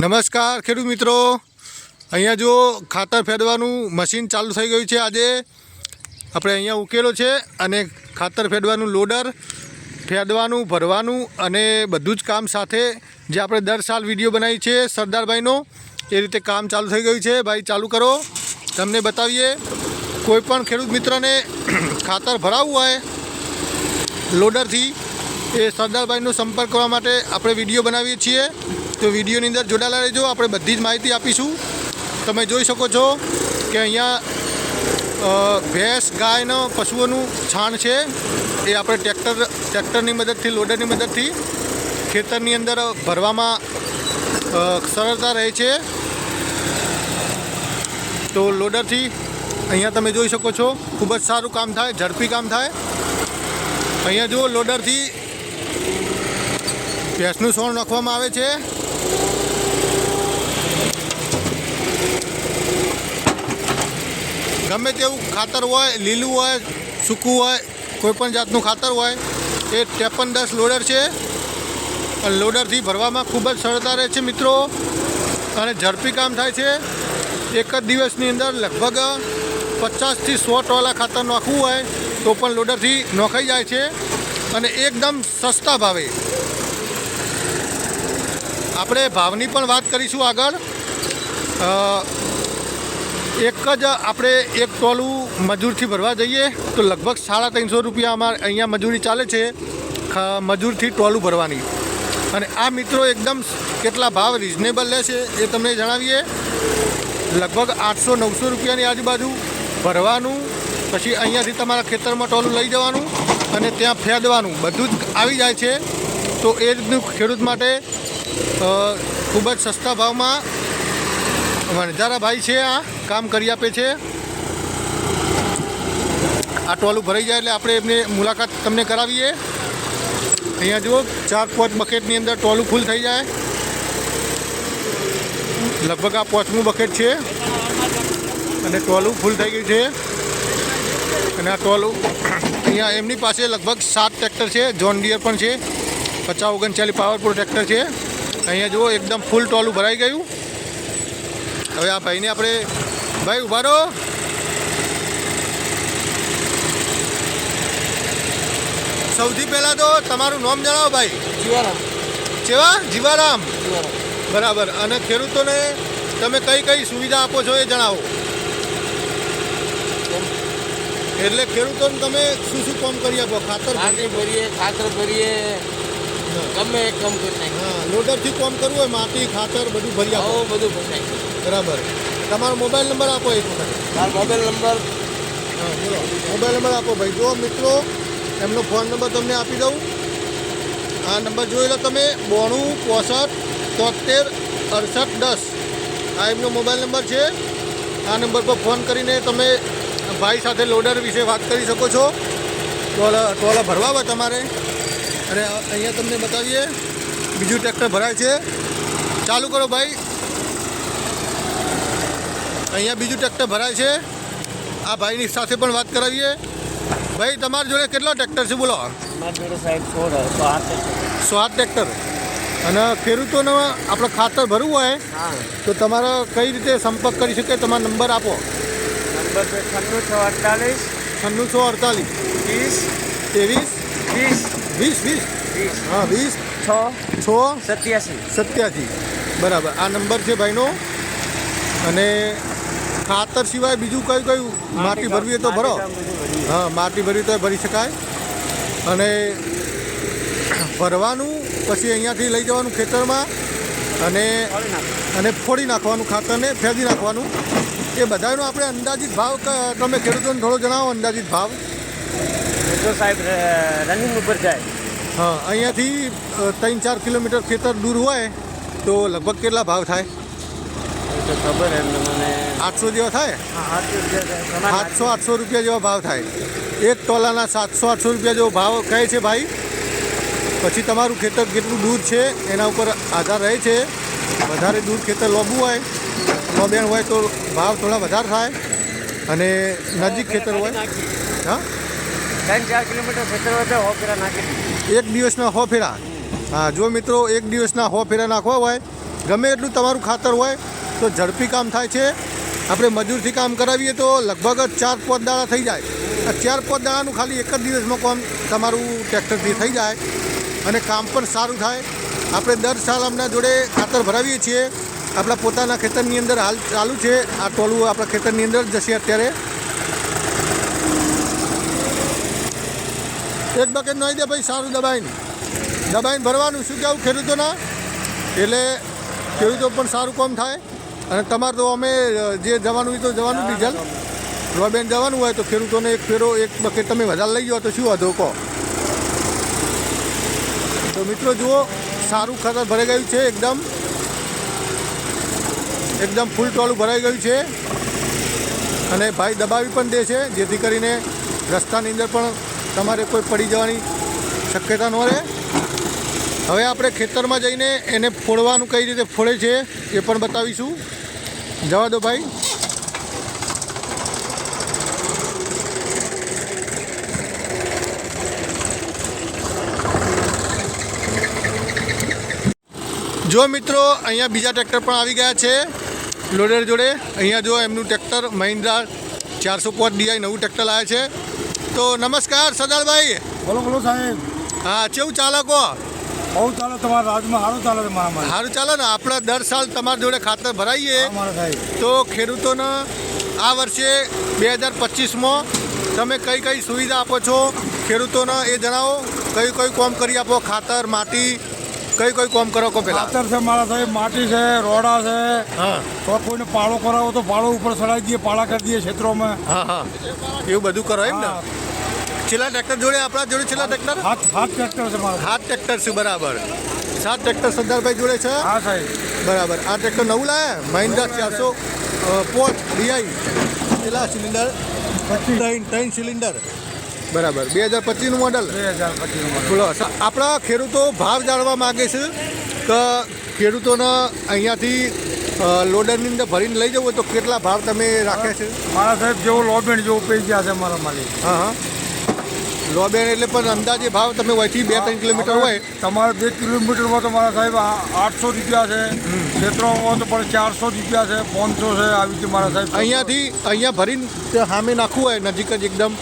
નમસ્કાર, ખેડૂત મિત્રો. અહીંયા જો ખાતર ફેરવાનું મશીન ચાલુ થઈ ગયું છે આજે. આપણે અહીંયા ઉકેલો છે અને ખાતર ફેરવાનું લોડર ફેરવાનું ભરવાનું અને બધું જ કામ સાથે જે આપણે દર સાલ વીડિયો બનાવી છે સરદારભાઈનો, એ રીતે કામ ચાલુ થઈ ગયું છે. ભાઈ, ચાલુ કરો. તમને બતાવીએ, કોઈ પણ ખેડૂત મિત્રને ખાતર ભરાવવું હોય, લોડરથી એ સરદારભાઈનો સંપર્ક કરવા માટે આપણે વીડિયો બનાવીએ છીએ. તો વિડીયોની અંદર જોડાયેલા રહેજો. આપણે બધી જ માહિતી આપીશું. તમે જોઈ શકો છો કે અહીંયા ભેંસ, ગાયનો, પશુઓનું છાણ છે. એ આપણે ટ્રેક્ટર, ટ્રેક્ટરની મદદથી, લોડરની મદદથી ખેતરની અંદર ભરવામાં સરળતા રહે છે. તો લોડરથી અહીંયા તમે જોઈ શકો છો, ખૂબ જ સારું કામ થાય, ઝડપી કામ થાય. અહીંયા જુઓ, લોડરથી ભેંસનું સોણ નાખવામાં આવે છે. ગમે તેવું ખાતર હોય, લીલું હોય, સૂકું હોય કોઈ પણ જાતનું ખાતર હોય, એ ત્રેપન દસ લોડર છે. અને લોડરથી ભરવામાં ખૂબ જ સરળતા રહે છે મિત્રો. અને ઝડપી કામ થાય છે. એક જ દિવસની અંદર લગભગ પચાસથી સો ટોલા ખાતર નાખવું હોય, તો પણ લોડરથી નોખાઈ જાય છે. અને એકદમ સસ્તા ભાવે. આપણે ભાવની પણ વાત કરીશું આગળ. એક જ આપણે એક ટોલું મજૂરથી ભરવા જઈએ, તો લગભગ સાડા ત્રણસો રૂપિયા અમારે અહીંયા મજૂરી ચાલે છે મજૂરથી ટોલું ભરવાની. અને આ મિત્રો એકદમ કેટલા ભાવ રિઝનેબલ લે છે એ તમને જણાવીએ. લગભગ આઠસો નવસો રૂપિયાની આજુબાજુ ભરવાનું, પછી અહીંયાથી તમારા ખેતરમાં ટોલું લઈ જવાનું અને ત્યાં ફેદવાનું, બધું જ આવી જાય છે. તો એ રીતનું ખેડૂત માટે ખૂબ જ સસ્તા ભાવમાં વણઝારા ભાઈ છે આ, કામ કરી આપે છે. આ ટોલું ભરાઈ જાય એટલે આપણે એમને મુલાકાત તમને કરાવીએ. અહીંયા જુઓ, ચાર પાંચ બકેટની અંદર ટોલું ફૂલ થઈ જાય. લગભગ આ પાંચમું બકેટ છે. અને ટોલું ફૂલ થઈ ગયું છે. અને આ ટોલું અહીંયા એમની પાસે લગભગ સાત ટ્રેક્ટર છે. જોન ડિયર પણ છે. પચાસ, ઓગણચાલીસ પાવરફુલ ટ્રેક્ટર છે. અહીંયા જુઓ, એકદમ ફૂલ ટોલું ભરાઈ ગયું. હવે આ ભાઈને આપણે ભાઈ ઊભા રહો. સૌથી પહેલાં તો તમારું નામ જણાવો ભાઈ. જીવારામ. કેવા જીવારામ. બરાબર. અને ખેડૂતોને તમે કઈ કઈ સુવિધા આપો છો એ જણાવો. એટલે ખેડૂતોને તમે શું શું કામ કરી આપો? ખાતર ભરીએ ખાતર ભરીએ ગમે એક કામ કરી નાખીએ હા લોડરથી કામ કરવું હોય માટી ખાતર બધું ભરી આપો. આવો બધું ભરી નાખીએ બરાબર. તમારો મોબાઈલ નંબર આપો એક વખત. તાર મોબાઈલ નંબર? હા બોલો મોબાઈલ નંબર આપો ભાઈ. જો મિત્રો એમનો ફોન નંબર તમને આપી દઉં. આ નંબર જોઈ લો તમે. બોણું પોસઠ તોતેર અડસઠ દસ. આ એમનો મોબાઈલ નંબર છે. આ નંબર પર ફોન કરીને તમે ભાઈ સાથે લોડર વિશે વાત કરી શકો છો. ટોલા ટોલા ભરવા તમારે. અને અહીંયા તમને બતાવીએ. બીજું ટ્રેક્ટર ભરાય છે. ચાલુ કરો ભાઈ. અહીંયા બીજું ટ્રેક્ટર ભરાય છે. આ ભાઈની સાથે પણ વાત કરાવીએ. ભાઈ તમારી જોડે કેટલા ટ્રેક્ટર છે બોલો. સો આઠ ટ્રેક્ટર અને ખેડૂતોને આપણે ખાતર ભરવું હોય તો તમારો કઈ રીતે સંપર્ક કરી શકે? તમારો નંબર આપો. નંબર છે છન્નું છ અડતાલીસ છન્નું છો અડતાલીસ. ત્રીસ ત્રેવીસ. વીસ વીસ વીસ? હા વીસ. છ. છ. સત્યાસી. સત્યાસી. બરાબર. આ નંબર છે ભાઈનો. અને ખાતર સિવાય બીજું કયું કયું માટી ભરવી તો ભરો. હા માટી ભરવી તો ભરી શકાય. અને ભરવાનું પછી અહીંયાથી લઈ જવાનું ખેતરમાં. અને અને ફોડી નાખવાનું ખાતરને ફેંકી નાખવાનું. એ બધાનો આપણે અંદાજિત ભાવ તમે ખેડૂતોને થોડો જણાવો અંદાજિત ભાવ. જો સાહેબ રનિંગ ઉપર જાય. હા અહીંયાથી ત્રણ ચાર કિલોમીટર ખેતર દૂર હોય તો લગભગ કેટલા ભાવ થાય? ખબર એમને મને. આઠસો જેવા થાય? આઠસો સાતસો આઠસો રૂપિયા જેવા ભાવ થાય. એક તોલાના સાતસો આઠસો રૂપિયા જેવો ભાવ કહે છે ભાઈ. પછી તમારું ખેતર કેટલું દૂર છે એના ઉપર આધાર રહે છે. વધારે દૂર ખેતર લોબું હોય લોબેણ હોય તો ભાવ થોડા વધારે થાય. અને નજીક ખેતર હોય. હા? ત્રણ ચાર કિલોમીટર ખેતર હોય તો હોપેરા નાખી એક દિવસના હો ફેરા. હા, જો મિત્રો એક દિવસના હો ફેરા નાખવા હોય, ગમે એટલું તમારું ખાતર હોય, તો ઝડપી કામ થાય છે. આપણે મજૂરથી કામ કરાવીએ તો લગભગ ચાર પાંચ દાડા થઈ જાય. ચાર પાંચ દાડાનું ખાલી એક જ દિવસમાં કામ તમારું ટ્રેક્ટરથી થઈ જાય અને કામ પણ સારું થાય. આપણે દર સાલ આપણા જોડે ખાતર ભરાવીએ છીએ. આપણા પોતાના ખેતરની અંદર હાલ ચાલુ છે. આ ટોલું આપણા ખેતરની અંદર જ જશે અત્યારે. એક બકેટ નહીં દે ભાઈ, સારું દબાઈને. દબાઈને ભરવાનું. શું કહેવું ખેડૂતોના? એટલે ખેડૂતો પણ સારું કામ થાય. અને તમારે તો અમે જે જવાનું હોય તો જવાનું, ડીઝલ. રોબેન જવાનું હોય તો ખેડૂતોને એક ફેરો, એક બકેટ તમે વધારે લઈ જાઓ તો શું વાંધો? કહો. તો મિત્રો જુઓ, સારું ખાતર ભરાઈ ગયું છે એકદમ. એકદમ ફૂલ ટોલું ભરાઈ ગયું છે. અને ભાઈ દબાવી પણ દે છે, જેથી કરીને રસ્તાની અંદર પણ તમારે કોઈ પડી જવાની શક્યતા ન રહે. હવે આપણે ખેતરમાં જઈને એને ફોડવાનું કઈ રીતે ફોડે છે એ પણ બતાવીશું. જવા દો ભાઈ. જો મિત્રો, અહીંયા બીજા ટ્રેક્ટર પણ આવી ગયા છે. લોડર જોડે. અહીંયા જો એમનું ટ્રેક્ટર મહિન્દ્રા ચારસો પાંચ ડીઆઈ નવું ટ્રેક્ટર લાવે છે. તો નમસ્કાર સરદારભાઈ. બોલો બોલો સાહેબ. હા કેવું ચાલકો બહુ ચાલે તમારા રાજમાં સારું ચાલે છે મારા સારું ચાલે ને? આપણે દર સાલ તમારી જોડે ખાતર ભરાઈએ. તો ખેડૂતોને આ વર્ષે બે હજાર પચીસમાં તમે કઈ કઈ સુવિધા આપો છો? ખેડૂતોને એ જણાવો કયું કયું કામ કરી આપો? ખાતર માટી કઈ કઈ કામ કરો કો પેલા? ખાતર છે મારા સાહેબ માટી છે રોડા છે. હા. તો કોઈને પાળો કરાવો તો પાળો ઉપર ચડાવી દઈએ પાળા કરી દઈએ ક્ષેત્રોમાં. હા હા. એવું બધું કરો એમ ને? છેલ્લા ટ્રેક્ટર જોડે આપણા જોડે છેલ્લા ટ્રેક્ટર? હાથ હાથ ટ્રેક્ટર છે મારા. હાથ ટ્રેક્ટર છે બરાબર. સાત ટ્રેક્ટર સરદારભાઈ જોડે છે? હા સાહેબ. બરાબર. આ ટ્રેક્ટર નવું લાયા? મહિન્દ્રા ચારસો પોચ ડીઆઈ. પેલા સિલિન્ડર? ત્રણ ત્રણ સિલિન્ડર. બરાબર. બે હજાર પચીસનું મોડલ બે હજાર પચીસ બોલો આપણા ખેડૂતો ભાવ જાણવા માગે છે કે ખેડૂતોને અહીંયાથી લોડરની અંદર ભરીને લઈ જવું હોય તો કેટલા ભાવ તમે રાખ્યા છે? મારા સાહેબ જેવો લોબેન્ટ જેવો પી ગયા છે મારા માલિક. હા હા. લોબેન એટલે પણ અંદાજે ભાવ તમે વહીથી બે ત્રણ કિલોમીટર હોય. તમારે બે કિલોમીટરમાં તો મારા સાહેબ આઠસો રૂપિયા છે. ક્ષેત્રોમાં તો પણ ચારસો રૂપિયા છે પાંચસો છે આવી રીતે મારા સાહેબ. અહીંયાથી અહીંયા ભરીને સામે નાખવું હોય નજીક જ એકદમ.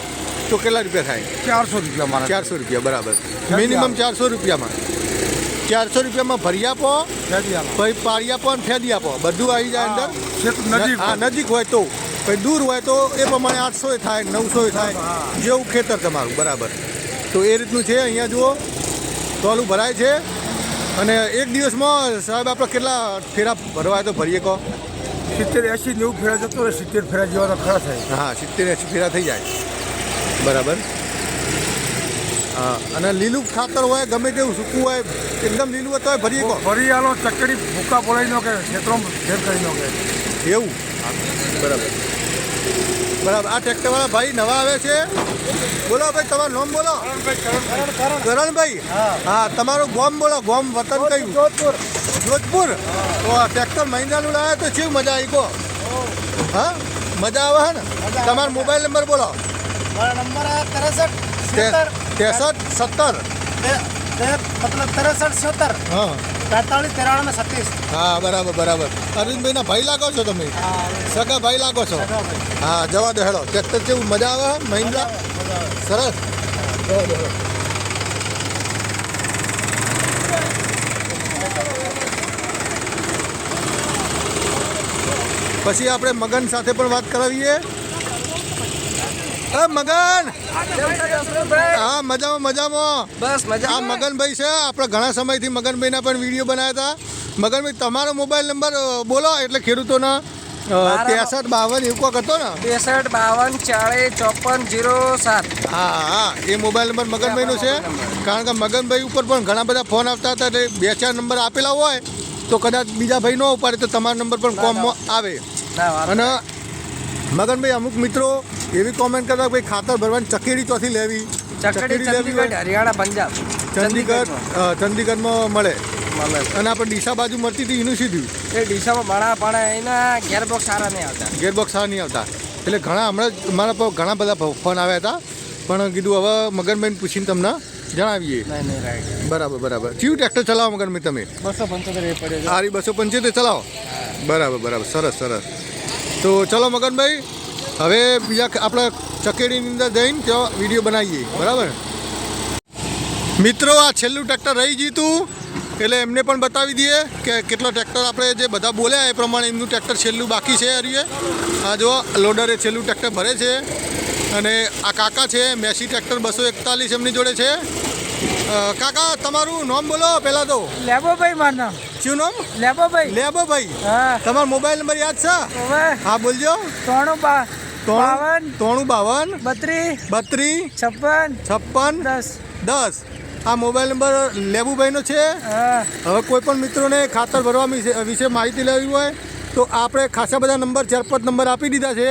તો કેટલા રૂપિયા થાય? ચારસો રૂપિયા મારા. ચારસો રૂપિયા બરાબર. મિનિમમ ચારસો રૂપિયામાં. ચારસો રૂપિયામાં ભરી આપો. પછી પાડી આપો અને ફેદી આપો. બધું આવી જાય અંદર. નજીક હા નજીક હોય તો. પછી દૂર હોય તો એ પ્રમાણે આઠસો થાય નવસો થાય. જેવું ખેતર તમારું બરાબર. તો એ રીતનું છે અહીંયા જુઓ. તોલું ભરાય છે. અને એક દિવસમાં સાહેબ આપણે કેટલા ફેરા ભરવાય તો ભરીએ કહો? સિત્તેર એસી નેવું ફેરા જતો સિત્તેર ફેરા જેવા ખરા થાય. હા સિત્તેર એંસી ફેરા થઈ જાય. બરાબર. હા અને લીલું ખાતર હોય ગમે તેવું સૂકું હોય એકદમ લીલું હોય તોય ભરી કહો આલો ચકડી ભૂકા બોલાવી નો કે ખેતરો ફેર કરી નો કે એવું? બરાબર. બરાબર. આ ટ્રેક્ટરવાળા ભાઈ નવા આવે છે. બોલો ભાઈ તમારું નામ બોલો. કરણભાઈ? હા. તમારું ગોમ બોલો ગોમ વતન કયું? જોધપુર? જોધપુર તો આ ટ્રેક્ટર મહિનાનું લાવ્યા તો શું મજા આવી ગયો? હા? મજા આવે હે ને? તમારો મોબાઈલ નંબર બોલો. મારા નંબર ત્રેસઠ સિત્તેર ત્રેસઠ સત્તર. મતલબ ત્રેસઠ સિત્તેર. હા. બેતાળીસ હા બરાબર બરાબર. અરવિંદભાઈના ભાઈ લાગો છો તમે? સગા ભાઈ લાગો છો? હા જવા દો હેડો. ટ્રેક્ટર મજા આવે? મહિન્દ્રા? સરસ. પછી આપણે મગન સાથે પણ વાત કરાવીએ. અ મગન! હા મજામાં મજામાં. બસ આ મગનભાઈ છે આપણે ઘણા સમયથી મગનભાઈના પણ વીડિયો બનાવ્યા હતા. મગનભાઈ તમારો મોબાઈલ નંબર બોલો એટલે ખેડૂતોના ત્રેસઠ બાવન એવું હતો ને? ત્રેસઠ બાવન ચાળીસ ચોપન જીરો સાત. હા હા એ મોબાઈલ નંબર મગનભાઈનો છે. કારણ કે મગનભાઈ ઉપર પણ ઘણા બધા ફોન આવતા હતા એટલે બે ચાર નંબર આપેલા હોય તો કદાચ બીજા ભાઈ ન ઉપાડે તો તમારો નંબર પણ કોમમાં આવે. અને મગનભાઈ અમુક મિત્રો એવી કોમેન્ટ કરતા ભાઈ ખાતર ભરવાની ચકેડી ચોથી લેવી. ચકેડી લેવી હરિયાણા પંજાબ. ચંદીગઢ ચંદીગઢમાં. મળે. અને આપણે ડીસા બાજુ મળતી હતી એનું સીધું એ ડીસામાં માણા પણ એના ગેરબોક્સ સારા નહીં આવતા. ગેરબોક્સ સારા નહીં આવતા. એટલે ઘણા હમણાં મારા પર ઘણા બધા ફોન આવ્યા હતા. પણ કીધું હવે મગનભાઈને પૂછીને તમને જણાવીએ. બરાબર બરાબર. કયું ટ્રેક્ટર ચલાવો મગનભાઈ તમે? બસો પંચોતેર આરી બસો પંચોતેર ચલાવો? બરાબર બરાબર. સરસ સરસ. તો ચલો મગનભાઈ, હવે બીજા આપણે ચકેડીની અંદર જઈને ત્યાં વીડિયો બનાવીએ, બરાબર? મિત્રો, આ છેલ્લું ટ્રેક્ટર રહી જીતું એટલે એમને પણ બતાવી દઈએ કે કેટલા ટ્રેક્ટર આપણે જે બધા બોલ્યા એ પ્રમાણે એમનું ટ્રેક્ટર છેલ્લું બાકી છે હરીએ આ જો, લોડરે છેલ્લું ટ્રેક્ટર ભરે છે, અને આ કાકા છે, મેસી ટ્રેક્ટર બસો એકતાલીસ એમની જોડે છે. કાકા, તમારું નામ બોલો પહેલાં તો. લેબોભાઈ મારું નામ. શું નામ? લેબાભાઈ લેબો ભાઈ. હા. તમારો મોબાઈલ નંબર યાદ છે? હવે હા બોલજો. ત્રણું બા બાવન. ત્રણું બાવન. બત્રીસ. બત્રીસ. છપ્પન. છપ્પન. દસ. દસ. આ મોબાઈલ નંબર લેબુભાઈનો છે. હવે કોઈ પણ મિત્રોને ખાતર ભરવા વિશે વિશે માહિતી લેવી હોય તો આપણે ખાસા બધા નંબર ચાર પાંચ નંબર આપી દીધા છે.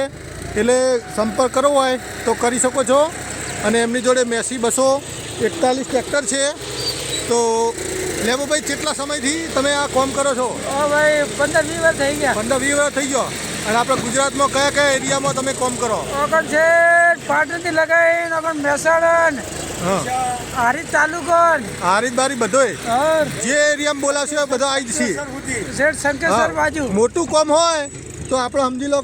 એટલે સંપર્ક કરવો હોય તો કરી શકો છો. અને એમની જોડે મેસી બસો એકતાલીસ ટ્રેક્ટર છે. તો લેબુભાઈ કેટલા સમયથી તમે આ કામ કરો છો? ભાઈ પંદર વીસ વર્ષ થઈ ગયા. પંદર વીસ વર્ષ થઈ ગયો. અને આપણે ગુજરાતમાં કયા કયા એરિયામાં તમે કામ કરો? ઓગણ છે પાટણથી લગાવીને ઓગણ મહેસાણા હા. હારી તાલુકો હારીજ બારી બધોય? જે એરિયામાં બોલાવશે બધા આવી જશે. શેઠ શંકેશ્વર બાજુ. મોટું કામ હોય તો આપણે સમજી લો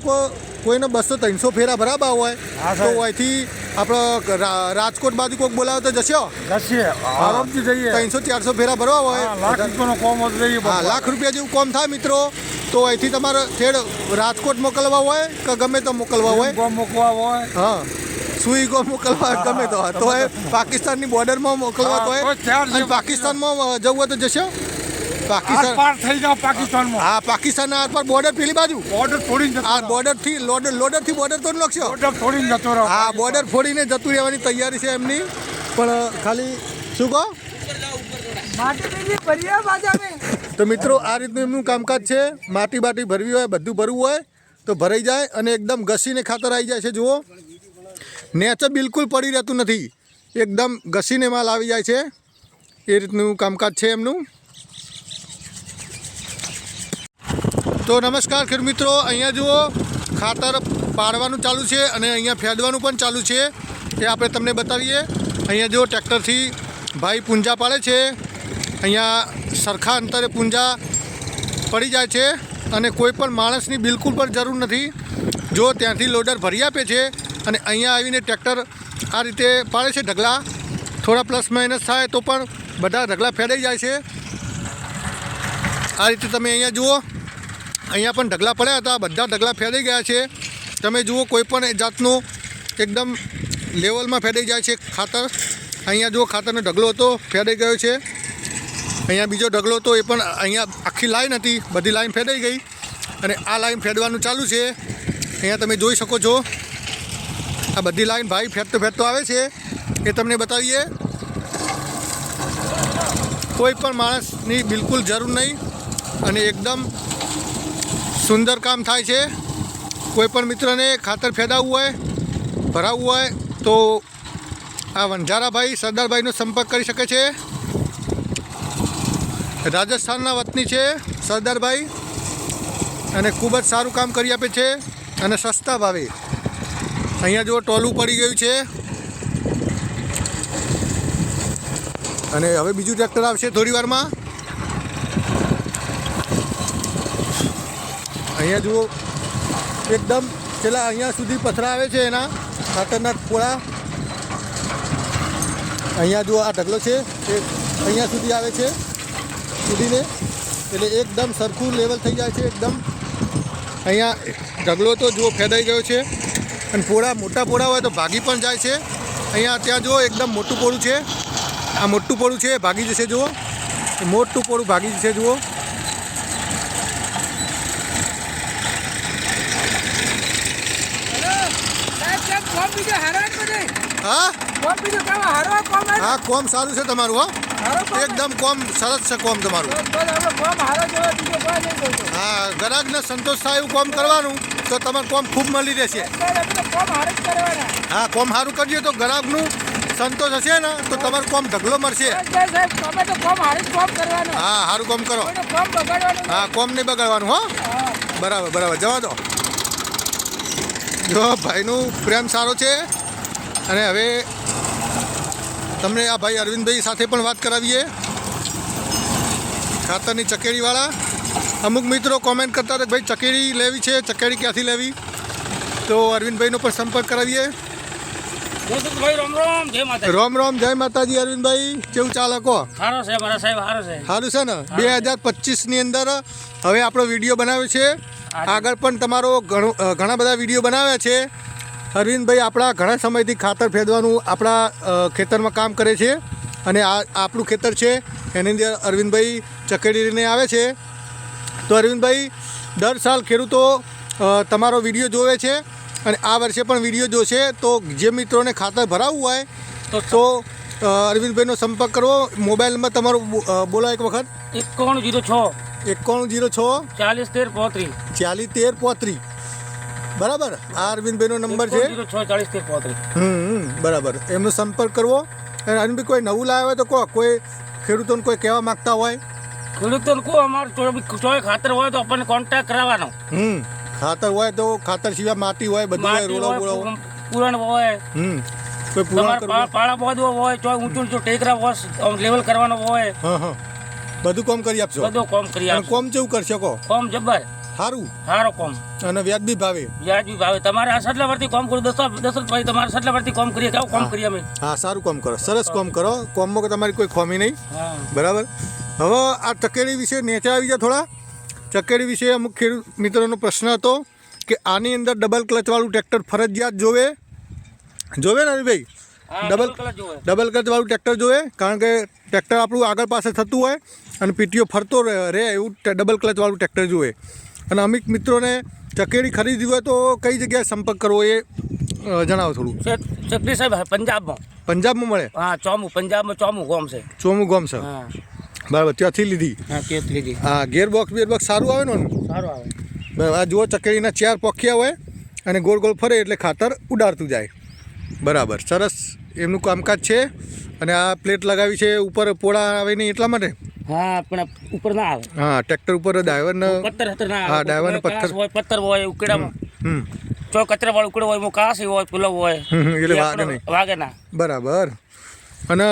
કોઈને બસો ત્રણસો ફેરા ભરાબા હોય તો અહીંથી આપણે રાજકોટ બાજુ કોઈક બોલાવે તો જશો? જશે. આરામથી જઈએ. ત્રણસો ચારસો ફેરા ભરવા હોય. લાખ રૂપિયાનો કોમ હા લાખ રૂપિયા જેવું કોમ થાય મિત્રો. તો અહીંથી તમારે છેડ રાજકોટ મોકલવા હોય કે ગમે તો મોકલવા હોય? કોમ મોકલવા હોય. હા. સુઈ ગો મોકલવા ગમે તો. તો એ પાકિસ્તાનની બોર્ડરમાં મોકલવા તો પાકિસ્તાનમાં જવું હોય તો જશો? પાકિસ્તાન પાર થઈ જાવ પાકિસ્તાનમાં. હા પાકિસ્તાનના પર બોર્ડર પેલી બાજુ? બોર્ડર જતો આ રહો. બોર્ડરથી લોડર લોડરથી બોર્ડર તો લખશો. બોર્ડર છોડીને જતો રહો હા બોર્ડર ફોડીને જતું રહેવાની તૈયારી છે એમની. પણ ખાલી શું કહો? તો મિત્રો આ રીતનું એમનું કામકાજ છે. માટી બાટી ભરવી હોય બધું ભરવું હોય તો ભરાઈ જાય અને એકદમ ઘસીને ખાતર આવી જાય છે જુઓ. નેચર બિલકુલ પડી રહેતું નથી. એકદમ ઘસીને માલ આવી જાય છે. એ રીતનું કામકાજ છે એમનું. તો નમસ્કાર ખેડૂત મિત્રો, અહીંયા જુઓ, ખાતર પાડવાનું ચાલુ છે અને અહીંયા ફેદવાનું પણ ચાલુ છે. એ આપણે તમને બતાવીએ. અહીંયા જુઓ, ટ્રેક્ટરથી ભાઈ પૂંજા પાડે છે. અહીંયા સરખા અંતરે પૂંજા પડી જાય છે અને કોઈ પણ માણસની બિલકુલ પણ જરૂર નથી. જો ત્યાંથી લોડર ભરી આપે છે અને અહીંયા આવીને ટ્રેક્ટર આ રીતે પાડે છે ઢગલા. થોડા પ્લસ માઇનસ થાય તો પણ બધા ઢગલા ફેડાઈ જાય છે. આ રીતે તમે અહીંયા જુઓ. અહીંયા પણ ઢગલા પડ્યા હતા, બધા ઢગલા ફેરાઈ ગયા છે. તમે જુઓ, કોઈ પણ જાતનું એકદમ લેવલમાં ફેરાઈ જાય છે ખાતર. અહીંયા જુઓ, ખાતરનો ઢગલો હતો ફેરાઈ ગયો છે. અહીંયા બીજો ઢગલો હતો એ પણ અહીંયા આખી લાઈન હતી, બધી લાઈન ફેરાઈ ગઈ અને આ લાઈન ફેડવાનું ચાલુ છે. અહીંયા તમે જોઈ શકો છો, આ બધી લાઈન ભાઈ ફેરતો ફેરતો આવે છે. એ તમને બતાવીએ. કોઈ પણ માણસની બિલકુલ જરૂર નહીં અને એકદમ સુંદર કામ થાય છે. કોઈ પણ મિત્રને ખાતર ફેદાવવું હોય, ભરાવવું હોય, તો આ વંઝારાભાઈ સરદારભાઈનો સંપર્ક કરી શકે છે. રાજસ્થાનના વતની છે સરદારભાઈ અને ખૂબ જ સારું કામ કરી આપે છે અને સસ્તા ભાવે. અહીંયા જો ટોલું પડી ગયું છે. અને હવે બીજું ટ્રેક્ટર આવશે થોડી વારમાં અહીંયા જુઓ. એકદમ છેલ્લા અહીંયા સુધી પથરા આવે છે એના. ખતરનાક પોળા. અહીંયા જુઓ આ ઢગલો છે. એ અહીંયા સુધી આવે છે. સુધીને. એટલે એકદમ સરખું લેવલ થઈ જાય છે એકદમ. અહીંયા ઢગલો તો જુઓ ફેદાઈ ગયો છે. અને પોળા મોટા પોળા હોય તો ભાગી પણ જાય છે. અહીંયા ત્યાં જુઓ એકદમ મોટું પોળું છે. આ મોટું પોળું છે ભાગી જશે જુઓ. મોટું પોળું ભાગી જશે જુઓ સાહેબ સાહેબ કોમ બીજો હારો જ બધે હા? કોમ સારું છે તમારું હા. એકદમ કોમ સરસ છે કોમ તમારું. હા ગ્રાહકને સંતોષ થાય એવું કોમ કરવાનું તો તમારે કોમ ખૂબ મળી રહેશે. હા કોમ સારું કરજો તો ગ્રાહકનું સંતોષ હશે ને તો તમારું કોમ ઢગલો મળશે હા સારું કોમ કરો. હા કોમ નહીં બગાડવાનું હા. બરાબર બરાબર જવા દો. જો ભાઈનું પ્રેમ સારો છે. અને હવે તમને આ ભાઈ અરવિંદભાઈ સાથે પણ વાત કરાવીએ. ખાતરની ચકેડીવાળા. અમુક મિત્રો કોમેન્ટ કરતા હતા ભાઈ ચકેડી લેવી છે ચકેડી ક્યાંથી લેવી? તો અરવિંદભાઈનો પણ સંપર્ક કરાવીએ. રામ રામ જય માતાજી અરવિંદભાઈ. કેવું ચાલે છે સારું છે. ને? બે હજાર પચીસની અંદર હવે આપણો વીડિયો બનાવ્યો છે. આગળ પણ તમારો ઘણો બધા વીડિયો બનાવ્યા છે. અરવિંદભાઈ આપણા ઘણા સમયથી ખાતર ફેદવાનું આપણા ખેતરમાં કામ કરે છે અને આ આપણું ખેતર છે. એની અંદર અરવિંદભાઈ ચકેડી લઈને આવે છે. તો અરવિંદભાઈ દર સાલ ખેડૂતો તમારો વીડિયો જોવે છે અને આ વર્ષે પણ વીડિયો જોશે. તો જે મિત્રોને ખાતર ભરાવવું હોય તો અરવિંદભાઈનો સંપર્ક કરવો. મોબાઈલ નંબર તમારો બો- બોલો એક વખત. એકાણું જીરો છ. એકાણું જીરો છ. ચાલીસ તેર પોત્રીસ. ચાલીસ તેર પોત્રીસ. બરાબર? આ અરવિંદભાઈનો નંબર છે. છ ચાલીસ તેર પોત્રીસ. હમ બરાબર. એમનો સંપર્ક કરવો. અને અરવિંદભાઈ કોઈ નવું લાવ્યા હોય તો કહો. કોઈ ખેડૂતોને કોઈ કહેવા માગતા હોય? ખેડૂતોને કહો અમારે ચોવીસ ખાતર હોય તો આપણને કોન્ટેક્ટ કરાવવાનો હમ ખાતર હોય તો ખાતર સિવાય માટી હોય બધું રોડો બોળો પૂરણ હોય. હમ કોઈ પૂરણ પાળા બાંધવો હોય? ચોય ઊંચું ઊંચું ટેકરા હોય લેવલ કરવાનો હોય. હા હા. બધું કોમ કરી આપશો? બધું કોમ કરી આપશો. કોમ જેવું કરશો કો કોમ જબ્બર. સારું સારો કોમ. અને વ્યાજબી ભાવે. વ્યાજબી ભાવે. તમારે આ સટલા પરથી કોમ કરું દસ દસ ભાઈ તમારે સટલા પરથી કોમ કરીએ. કેવું કોમ કરીએ અમે? હા સારું કોમ કરો. સરસ કોમ કરો. કોમમાં તમારી કોઈ ખોમી નહીં. બરાબર? હવે આ ચકેડી વિશે નેચે આવી જાય થોડા. ચકેડી વિશે અમુક ખેડૂત મિત્રોનો પ્રશ્ન હતો કે આની અંદર ડબલ ક્લચવાળું ટ્રેક્ટર ફરજિયાત જોવે? જોવે ને હરીભાઈ? હા, ડબલ ડબલ ક્લચવાળું ટ્રેક્ટર જોઈએ કારણ કે ટ્રેક્ટર આપણું આગળ પાસે થતું હોય અને પીટીઓ ફરતો રહે એવું ડબલ ડબલ ક્લચવાળું ટ્રેક્ટર જોઈએ અને અમિક મિત્રોને ચકેડી ખરીદવી હોય તો કઈ જગ્યાએ સંપર્ક કરવો એ જણાવો થોડું. ચકરી સાહેબ પંજાબમાં. પંજાબમાં મળે? હા ચોમું પંજાબમાં ચોમું ગોમ છે. ચોમું ગોમ છે. બરાબર ત્યાંથી લીધી. હા લીધી. હા ગેર બોક્સ બેર બોક્સ સારું આવે ને? સારું આવે. બરાબર આ જુઓ ચકેડીના ચાર પોખિયા હોય અને ગોળ ગોળ ફરે એટલે ખાતર ઉડાડતું જાય. બરાબર સરસ. એમનું કામકાજ છે અને આ પ્લેટ લગાવી છે ઉપર પોળા આવે નહીં એટલા માટે? હા પણ ઉપર ના આવે. હા ટ્રેક્ટર ઉપર ડ્રાઈવરને પથ્થર હતર ના હા, આવે ડાયવાને પથ્થર. હોય પથ્થર હોય ઉકેડામાં હમ જો કચરા વાળો ઉકેડો હોય એમાં કાસ હોય પેલો હોય એટલે વાગે નહીં. વાગે ના. બરાબર. અને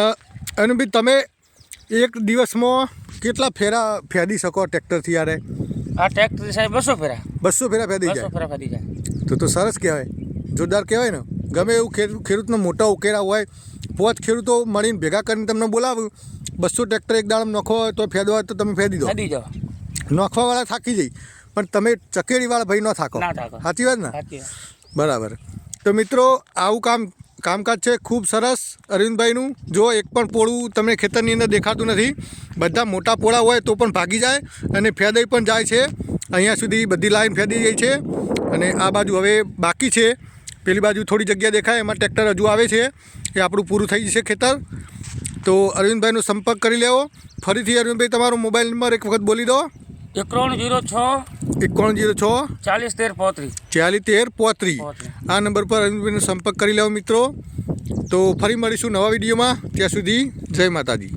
અને બી તમે એક દિવસમાં કેટલા ફેરા ફેદી શકો ટ્રેક્ટરથી યારે? આ ટ્રેક્ટર સાહેબ બસો ફેરા. બસો ફેરા ફેદી બસો જાય. ફેરા ફરી જાય. તો તો સરસ કહેવાય. જોરદાર કહેવાય ને. ગમે એવું ખેડૂત ખેડૂતનો મોટા ઉકેરા હોય પોચ ખેડૂતો મળીને ભેગા કરીને તમને બોલાવ્યું બસો ટ્રેક્ટર એક દાડમ નખો હોય તો ફેદવા હોય તો તમે ફેદી દો. નોખવાવાળા થાકી જાય. પણ તમે ચકેડીવાળા ભાઈ ન થાકો. સાચી વાત ને? બરાબર. તો મિત્રો આવું કામ કામકાજ છે ખૂબ સરસ. અરવિંદભાઈનું જો એક પણ પોળું તમને ખેતરની અંદર દેખાતું નથી બધા મોટા પોળા હોય તો પણ ભાગી જાય અને ફેદાઈ પણ જાય છે. અહીંયા સુધી બધી લાઈન ફેદી જાય છે અને આ બાજુ હવે બાકી છે. પેલી બાજુ થોડી જગ્યા દેખાય એમાં ટ્રેક્ટર હજુ આવે છે. એ આપણું પૂરું થઈ જશે ખેતર. તો અરવિંદભાઈનો સંપર્ક કરી લેવો. ફરીથી અરવિંદભાઈ તમારો મોબાઈલ નંબર એક વખત બોલી દો. એકાવન જીરો છ એકાવન જીરો છ ચાલીસ તેર પોત્રીસ. ચાલી તેર પોત્રી. આ નંબર પર અરવિંદભાઈનો સંપર્ક કરી લેવો મિત્રો. તો ફરી મળીશું નવા વિડીયોમાં. ત્યાં સુધી જય માતાજી.